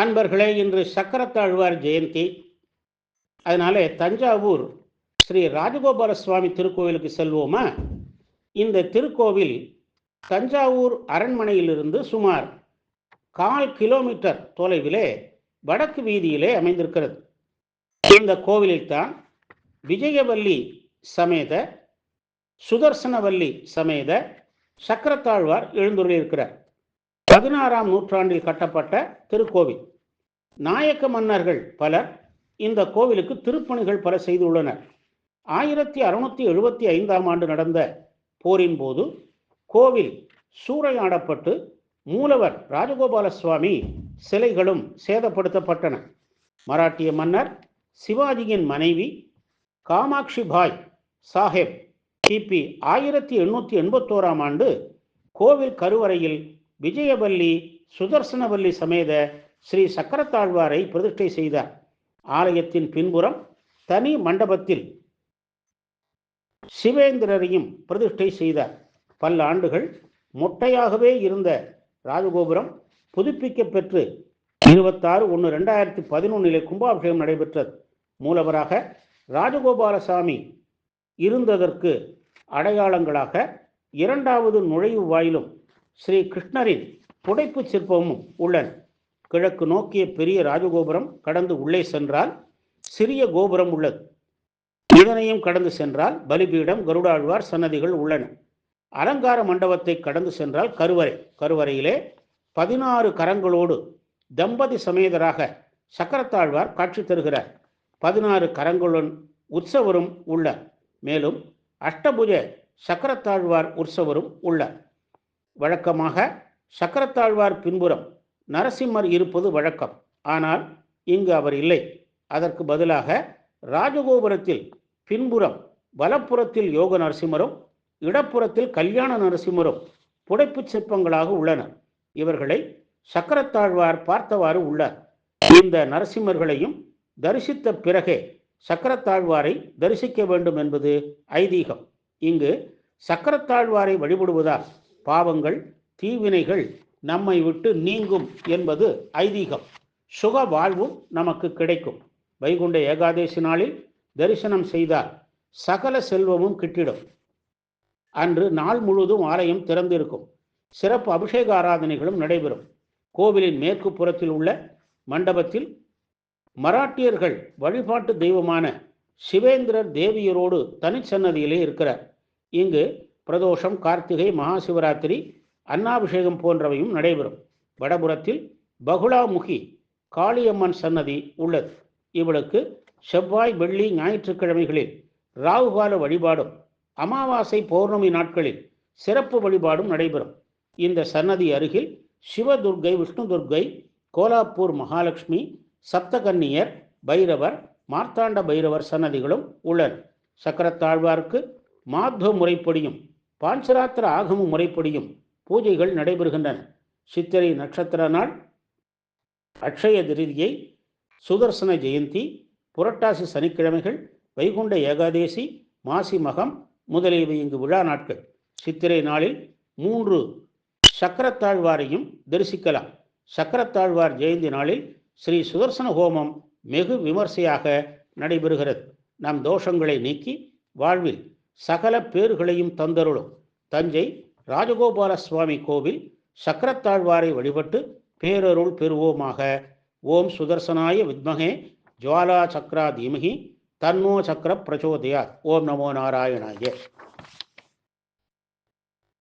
அன்பர்களே இன்று சக்கரத்தாழ்வார் ஜெயந்தி. அதனாலே தஞ்சாவூர் ஸ்ரீ ராஜகோபால சுவாமி திருக்கோவிலுக்கு செல்வோமா? இந்த திருக்கோவில் தஞ்சாவூர் அரண்மனையிலிருந்து சுமார் கால் கிலோமீட்டர் தொலைவிலே வடக்கு வீதியிலே அமைந்திருக்கிறது. இந்த கோவிலில்தான் விஜயவல்லி சமேத சுதர்சனவல்லி சமேத சக்கரத்தாழ்வார் எழுந்துள்ளிருக்கிறார். பதினாறாம் நூற்றாண்டில் கட்டப்பட்ட திருக்கோவில். நாயக்க மன்னர்கள் பலர் இந்த கோவிலுக்கு திருப்பணிகள் பல செய்துள்ளனர். ஆயிரத்தி அறுநூத்தி எழுபத்தி ஐந்தாம் ஆண்டு நடந்த போரின் போது கோவில் சூறையாடப்பட்டு மூலவர் ராஜகோபால சுவாமி சிலைகளும் சேதப்படுத்தப்பட்டன. மராட்டிய மன்னர் சிவாஜியின் மனைவி காமாட்சி பாய் சாஹேப் கிபி ஆயிரத்தி எண்ணூற்றி எண்பத்தோராம் ஆண்டு கோவில் கருவறையில் விஜயவல்லி சுதர்சனவல்லி சமேத ஸ்ரீ சக்கரத்தாழ்வாரை பிரதிஷ்டை செய்தார் ஆலயத்தின் பின்புறம் தனி மண்டபத்தில் சிவேந்திரரையும் பிரதிஷ்டை செய்தார் பல ஆண்டுகள் மொட்டையாகவே இருந்த ராஜகோபுரம் புதுப்பிக்க பெற்று இருபத்தாறு ஒன்று ரெண்டாயிரத்தி பதினொன்னிலே கும்பாபிஷேகம் நடைபெற்றது மூலவராக ராஜகோபாலசாமி இருந்ததற்கு அடையாளங்களாக இரண்டாவது நுழைவு வாயிலும் ஸ்ரீ கிருஷ்ணரின் புடைப்புச் சிற்பமும் உள்ளன. கிழக்கு நோக்கிய பெரிய ராஜகோபுரம் கடந்து உள்ளே சென்றால் சிறிய கோபுரம் உள்ளது. இதனையும் கடந்து சென்றால் பலிபீடம் கருடாழ்வார் சன்னதிகள் உள்ளன. அலங்கார மண்டபத்தை கடந்து சென்றால் கருவறை. கருவறையிலே பதினாறு கரங்களோடு தம்பதி சமேதராக சக்கரத்தாழ்வார் காட்சி தருகிறார். பதினாறு கரங்களுடன் உற்சவரும் உள்ளார் மேலும் அஷ்டபுஜ சக்கரத்தாழ்வார் உற்சவரும் உள்ளார் வழக்கமாக சக்கரத்தாழ்வார் பின்புறம் நரசிம்மர் இருப்பது வழக்கம். ஆனால் இங்கு அவர் இல்லை. அதற்கு பதிலாக ராஜகோபுரத்தில் பின்புறம் வலப்புறத்தில் யோக நரசிம்மரும் இடப்புறத்தில் கல்யாண நரசிம்மரும் புடைப்பு சிற்பங்களாக உள்ளனர் இவர்களை சக்கரத்தாழ்வார் பார்த்தவாறு உள்ளார். இந்த நரசிம்மர்களையும் தரிசித்த பிறகே சக்கரத்தாழ்வாரை தரிசிக்க வேண்டும் என்பது ஐதீகம். இங்கு சக்கரத்தாழ்வாரை வழிபடுவதால் பாவங்கள் தீவினைகள் நம்மை விட்டு நீங்கும் என்பது ஐதீகம். சுக வாழ்வும் நமக்கு கிடைக்கும். வைகுண்ட ஏகாதேசி நாளில் தரிசனம் செய்தால் சகல செல்வமும் கிட்டிடும். அன்று நாள் முழுவதும் ஆலயம் திறந்திருக்கும். சிறப்பு அபிஷேக ஆராதனைகளும் நடைபெறும். கோவிலின் மேற்கு புறத்தில் உள்ள மண்டபத்தில் மராட்டியர்கள் வழிபாட்டு தெய்வமான சிவேந்திரர் தேவியரோடு தனிச்சன்னதியிலே இருக்கிறார். இங்கு பிரதோஷம் கார்த்திகை மகாசிவராத்திரி அன்னாபிஷேகம் போன்றவையும் நடைபெறும். வடபுறத்தில் பகுலாமுகி காளியம்மன் சன்னதி உள்ளது. இவளுக்கு செவ்வாய் வெள்ளி ஞாயிற்றுக்கிழமைகளில் ராகுகால வழிபாடும் அமாவாசை பௌர்ணமி நாட்களில் சிறப்பு வழிபாடும் நடைபெறும். இந்த சன்னதி அருகில் சிவதுர்கை விஷ்ணு துர்கை கோலாப்பூர் மகாலட்சுமி சப்தகன்னியர் பைரவர் மார்த்தாண்ட பைரவர் சன்னதிகளும் உள்ளன. சக்கரத்தாழ்வாருக்கு மாத்வ முறைப்படியும் பாஞ்சராத்திர ஆகம முறைப்படியும் பூஜைகள் நடைபெறுகின்றன. சித்திரை நட்சத்திர நாள் அக்ஷய திருதியை சுதர்சன ஜெயந்தி புரட்டாசி சனிக்கிழமைகள் வைகுண்ட ஏகாதேசி மாசி மகம் முதலியவை இங்கு விழா நாட்கள். சித்திரை நாளில் மூன்று சக்கரத்தாழ்வாரையும் தரிசிக்கலாம். சக்கரத்தாழ்வார் ஜெயந்தி நாளில் ஸ்ரீ சுதர்சன ஹோமம் வெகு விமர்சையாக நடைபெறுகிறது. நம் தோஷங்களை நீக்கி வாழ்வில் சகல பேறுகளையும் தந்தருளும். தஞ்சை ராஜகோபால சுவாமி கோவில் சக்கரத்தாழ்வாரை வழிபட்டு பேரருள் பெறுவோமாக. ஓம் சுதர்சனாய வித்மகே ஜுவாலா சக்ரா தீமகி தன்னோ சக்கர பிரச்சோதயார் ஓம் நமோ நாராயணாய.